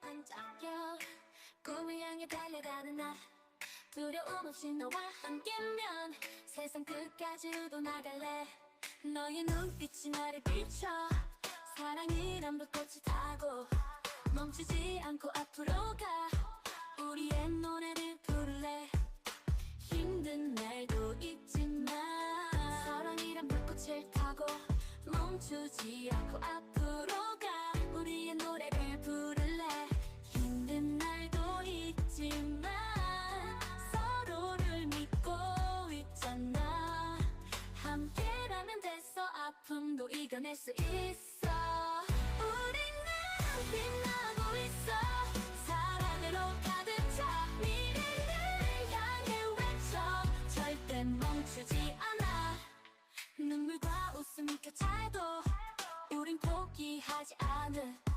반짝여. 꿈을 향해 달려가는 나 두려움 없이 너와 함께면 세상 끝까지도 나갈래. 너의 눈빛이 나를 비춰. 사랑이란 불꽃을 타고 멈추지 않고 앞으로 가. 우리의 노래를 부를래. 힘든 날도 있지만 사랑이란 불꽃을 타고 멈추지 않고 앞으로 함께라면 됐어. 아픔도 이겨낼 수 있어. 우리는 빛나고 있어. 사랑으로 가득 차. 미래를 향해 외쳐. 절대 멈추지 않아. 눈물과 웃음이 켜차도 우린 포기하지 않을